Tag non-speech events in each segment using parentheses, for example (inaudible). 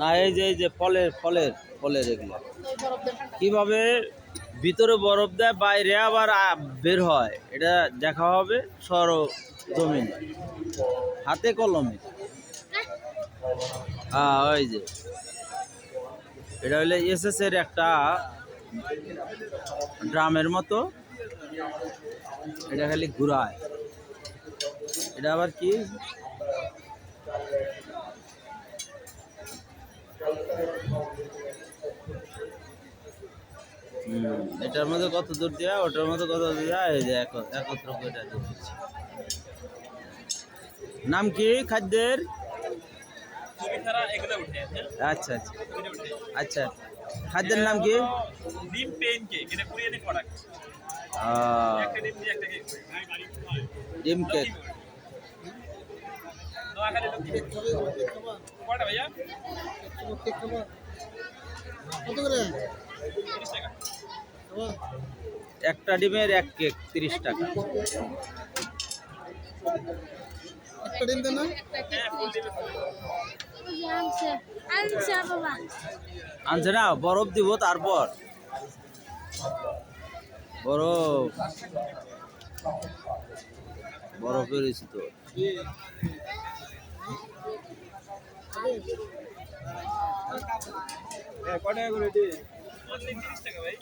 না এই যে এই যে ফলের ফলের ফলের এগুলো। কীভাবে ভিতরে বরফ দেয় বাইরে আবার বের হয় এটা দেখা হবে সর জমিন হাতে কলমে। হ্যাঁ ওই যে। এটা হইলে এসএস এর একটা ড্রামের মতো। এটা খালি ঘুরায়। এটা আবার কি? হুম, এটার মধ্যে কত দূর দেওয়া ওটার মধ্যে কত দূর দেওয়া এই যে এক- একত্র করে দিচ্ছি। নাম কি খাদ্যের? আচ্ছা আচ্ছা। আচ্ছা খাদ্যের নাম কি? ডিম পেন কেক এটা কোরিয়ানের প্রোডাক্ট একটা ডিম দিয়ে একটা কেক ডিম কেক নোয়াখালী লোক কয়টা ভাইয়া কত করে তিরিশ টাকা একটা ডিমের এক কেক তিরিশ টাকা। একটা ডিম দেন না? হ্যাঁ আনছে আনছে বাবা। আনছে না বরফ দিব তারপর। বরফ। বরফ বেরিয়েছি টাকা ভাই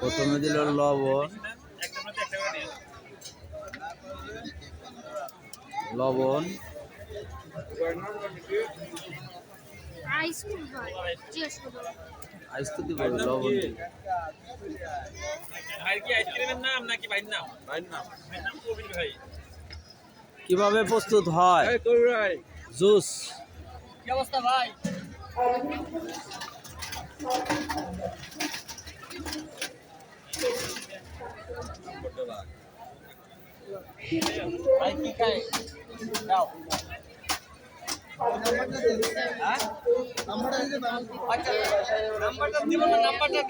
প্রথমে দিল লবণ। একটা মধ্যে একটা করে। নিয়ে লবণ ভাই জিজ্ঞেস করো আইস তো দিব লবণ দিব। ভাই কি আইসক্রিমের নাম নাকি ভাইয়ের নাম ভাইয়ের নাম ভাইয়ের নাম কবির ভাই কীভাবে প্রস্তুত হয় জুস কি অবস্থা ভাই ভাই কি খায় দাও নাম্বারটা নাম্বারটা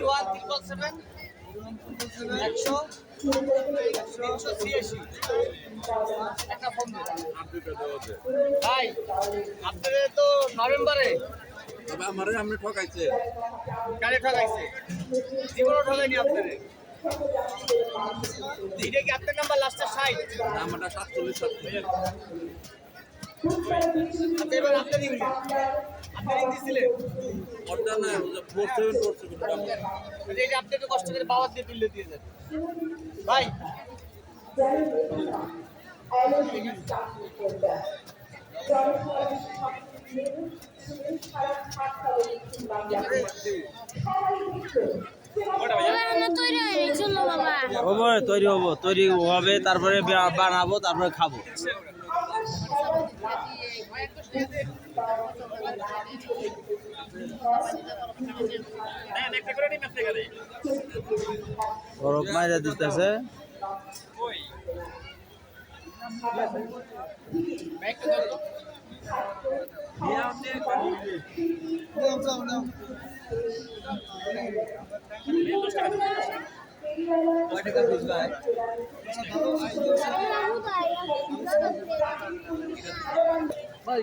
ওয়ান সেভেন একশো একটা আপনাদের তো নভেম্বরে আমারে আপনি ঠকাইছে গাড়ি ঠকাইছে জীবনও ঠকাইনি আপনাদের এটা কি আপনার নাম্বার লাস্টের সাইড আমারটা সাতচল্লিশ সাতচল্লিশ। আচ্ছা এবার আপনি দিন আপনি রিং দিছিলেন অর্ডার না ফোর সেভেন ফোর সেভেন এটা আপনি কষ্ট করে বাবার দিয়ে তুললে দিয়ে দেন। ভাই। তৈরি হব তৈরি হব, তৈরি হবে, তারপরে বানাবো, তারপরে খাব। বরফ মাইরা দিতেছে। দাও ভাই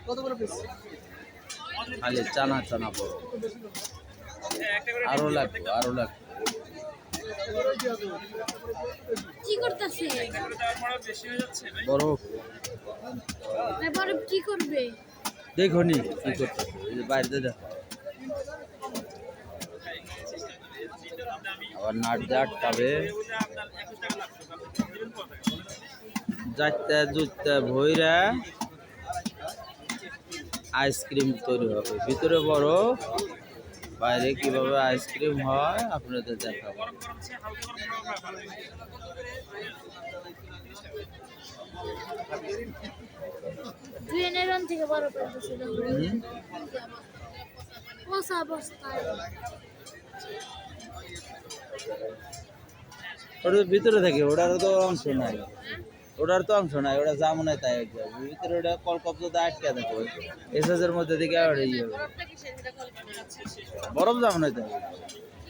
কত করে পিস খালি চানা চানা বড়। আরও লাগবে আরও লাগবে। কি করতেছে? একটা করে দেওয়ার পরে বেশি হয়ে যাচ্ছে ভাই বরফ ভাই বরফ কি করবে? দেখো নি কি করতেছে। এই যে বাইরে দেখো। আবার নাট জাট খাবে। যাইতে জুইতে ভইরা আইসক্রিম তৈরি হবে। ভিতরে বড় বাইরে কীভাবে আইসক্রিম হয় আপনাদের দেখাবো। থেকে? পচা অবস্থায়। ওটা ভিতরে থাকে, ওটার তো অংশ নাই। ওটার তো অংশ নাই, ওটা যা মনে তাই ভিতরে ওটা কলকব্জতে আটকে থাকবে এসএসের মধ্যে থেকে আর ইয়ে হবে। বরফ যা মনে তাই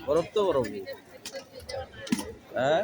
বরফ তো বরফ। হ্যাঁ?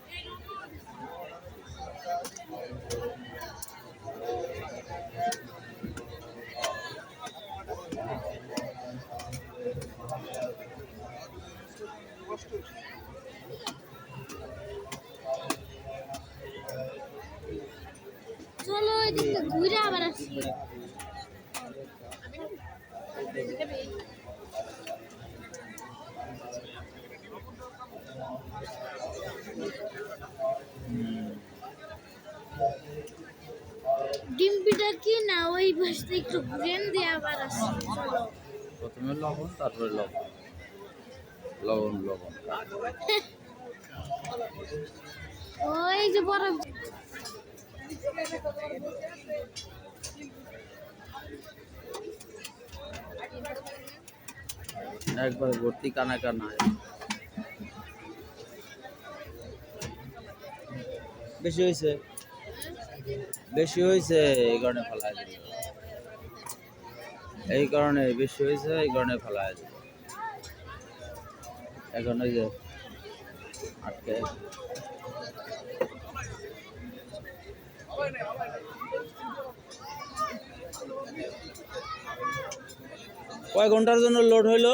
চলো এদিকে ঘুরে আবার আসি ডিম্পিটা কি না ওই বাসটা একটু ঘুরে দিয়ে আবার আসি চলো। প্রথমে লবণ তারপরে লবণ। লবণ লবণ। ওই যে বরফ একবার ভর্তি কানা কানা। বেশি হয়েছে? বেশি হয়েছে, এই কারণে ফেলায় দিল এই কারণে বেশি হয়েছে, এই কারণে ফেলায় দিল এখন ওই যে আটকে। কয় ঘণ্টার জন্য লোড হইল?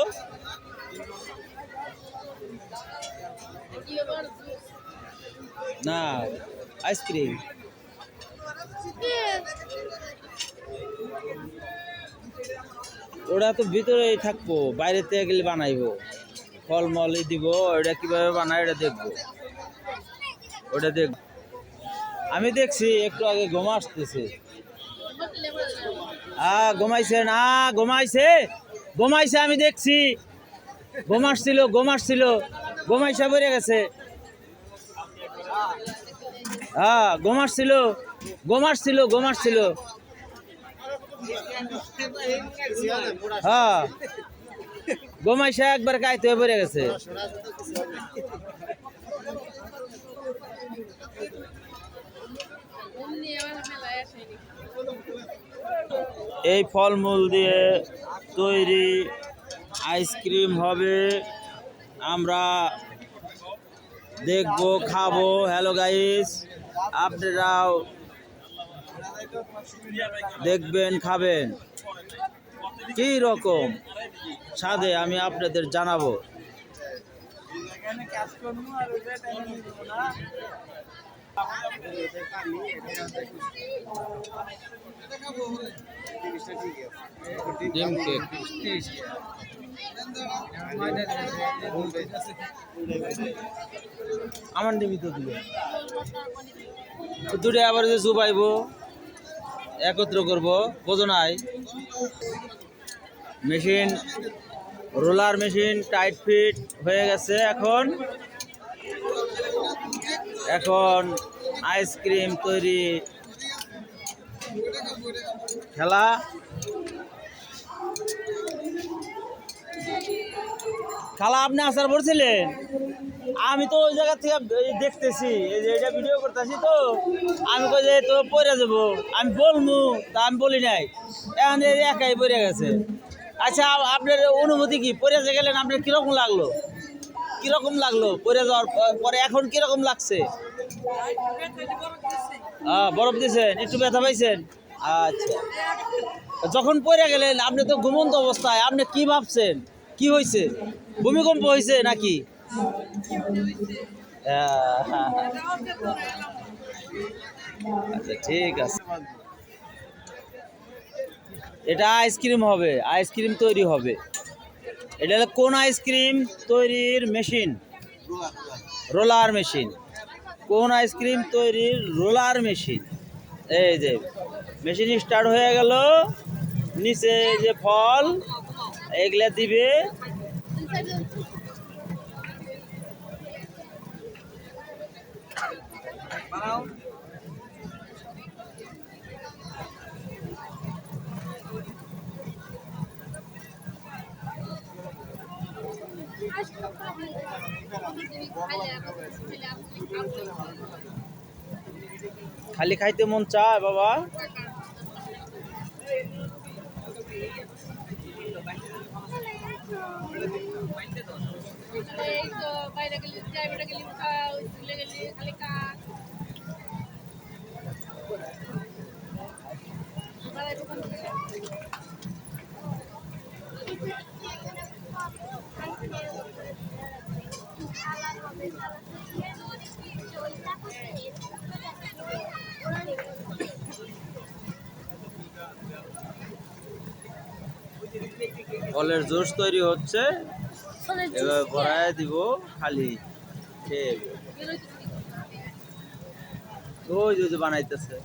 না আইসক্রিম ওরা তো ভিতরেই থাকব বাইরে থেকে গেলে বানাইবো। ফলমলই দিব ওটা কীভাবে বানায় ওটা দেখব। ওটা দেখ আমি দেখছি, একটু আগে ঘুম আসতেছে। আ ঘুমাইছে না ঘুমাইছে ঘুমাইছে আমি দেখছি। ঘুম আসছিল ঘুম আসছিল। বেড়ে গেছে। হ্যাঁ ঘুম ঘুম ছিল ঘুম ছিল। হ্যাঁ। ঘুমাইছে একবার কাইতে পড়ে গেছে। এই ফলমূল দিয়ে তৈরি আইসক্রিম হবে। আমরা দেখব, খাব। হ্যালো গাইস, আপনারাও দেখবেন খাবেন। কি রকম? স্বাদে আমি আপনাদের জানাব। ডিম কেক আমার ডিমি তো দুটো আবার যে চুবাইব একত্র করব বোঝনাই machine, roller machine, tight fit হয়ে গেছে এখন। এখন আইসক্রিম তৈরি খেলা। খালা, আপনি আসার পড়ছিলেন? আমি তো ওই জায়গা থেকে দেখতেছি, এই যে এটা ভিডিও করতেছি তো, আমি কই যে তো পড়ে যাব। আমি বলমু, তা আমি বলি নাই। এখন একাই পড়ে গেছে। আচ্ছা আপনার অনুমতি কি? পড়ে যে গেলেন, আপনার কীরকম লাগল? কীরকম লাগল পড়ে যাওয়ার পরে? এখন কীরকম লাগছে? হ্যাঁ বরফ দিয়েছেন একটু ব্যথা পাইছেন? আচ্ছা। যখন পড়ে গেলেন, আপনি তো ঘুমন্ত অবস্থায়, আপনি কি ভাবছেন? কি হয়েছে ভূমিকম্প হয়েছে নাকি? আচ্ছা ঠিক আছে। এটা আইসক্রিম হবে, আইসক্রিম তৈরি হবে। এটা কোন আইসক্রিম তৈরির মেশিন? Roller machine. কোন আইসক্রিম তৈরির রোলার মেশিন? এই যে, মেশিন স্টার্ট হয়ে গেল। নিচে যে ফল, এগুলা দিবে। খালি খাইতে মন চায় বাবা। বাইরে গেলে বাইরে গেলে খাওয়া খালি ফলের জুস তৈরি হচ্ছে। এবার ভরায় দিব খালি। খেয়ে। ওই যে ওই যে বানাইতেছে।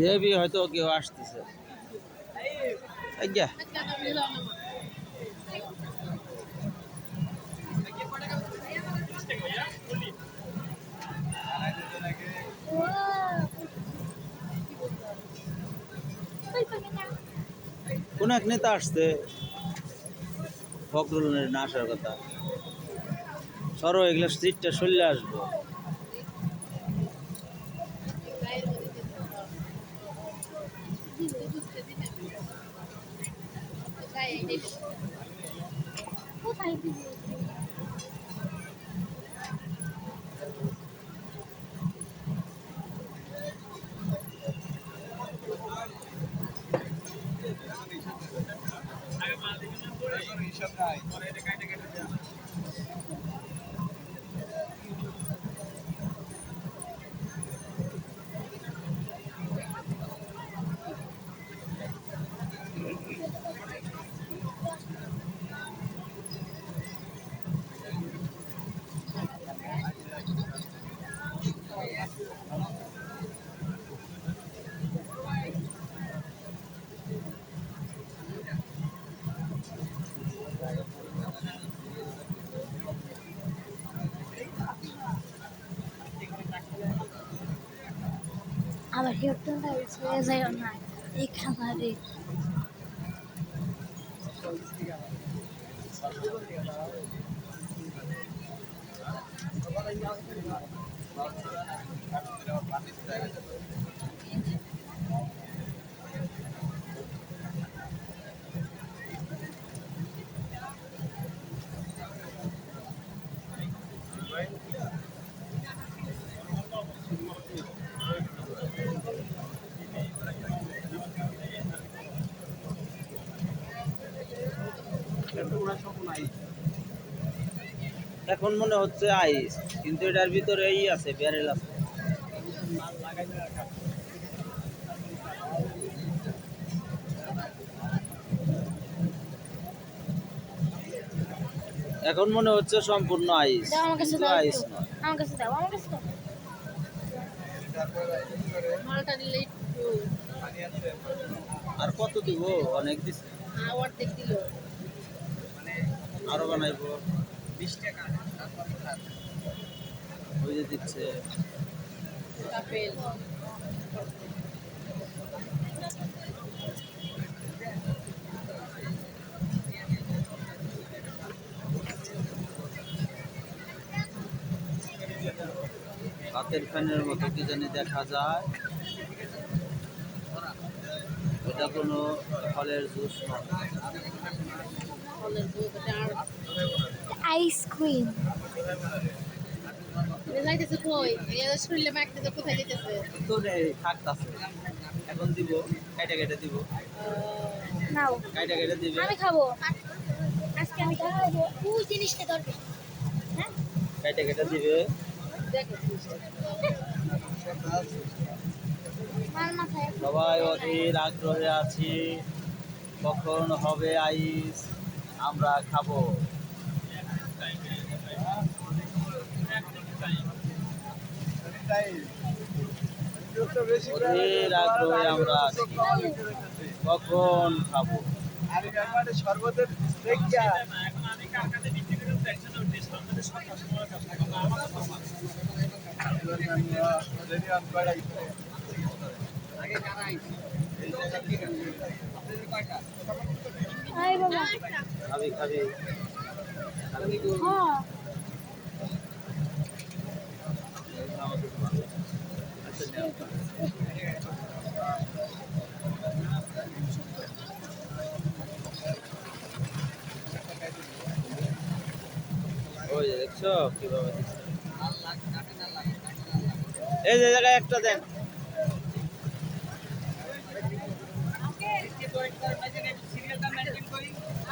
বেবি হয়তো কেউ আসতেছে। কোন এক নেতা আসছে? ফখরুলের না আসার কথা। সরো, এগুলো সিটটা সরলে আসব। বাড়িও তো না ছেড়ে যাইও এই খামারে এখন মনে হচ্ছে আইস কিন্তু এটার ভিতরে এই আছে ব্যারেল আছে। এখন মনে হচ্ছে সম্পূর্ণ আইস কিন্তু আইস নয়। আমার কাছে দাও আমার কাছে দাও। মালটা দিলে একটু। আর কত দিব? অনেক দিছে। অর্ধেক দিল। আরও বানাইবো। বিশ টাকা ওই যে দিচ্ছে। আপেল। হাতের ফ্যানের মতো কি জানি দেখা যায়। এটা কোনো ফলের জুস নয় আইসক্রিম যাইতেছে কই? এর শরীরে মাখতে কোথায় যেতেছে তো থাকতাছে এখন দিব কেটে কেটে দিব। নাও। কেটে কেটে দিবে। আমি খাব। আজকে আমি খাব। ওই জিনিসটা দরকার। হ্যাঁ? দিবে। (laughs) সবাই অধীর আগ্রহে আছি। কখন হবে আইস? আমরা খাব। অধীর আগ্রহে আমরা আছি। কখন খাব? সর্বদের দেখিয়া এই যে জায়গায় একটা দেন।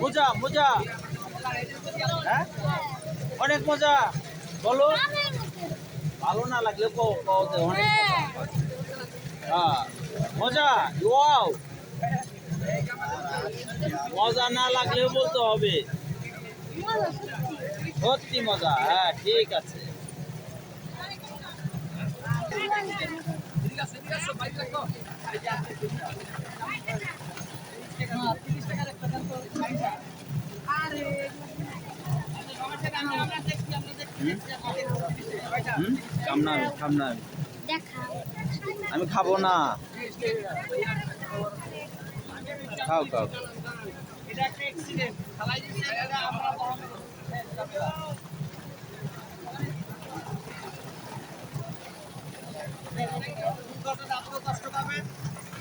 মজা মজা। হ্যাঁ? অনেক মজা। বলো। ভালো না লাগলে কও অনেক। হ্যাঁ। মজা, ওয়াও। মজা না লাগলেও বলতে হবে। সত্যি মজা হ্যাঁ ঠিক আছে। হুম কামনা কামনা দেখা আমি খাব না। খাও খাও।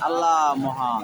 আল্লাহ মহান।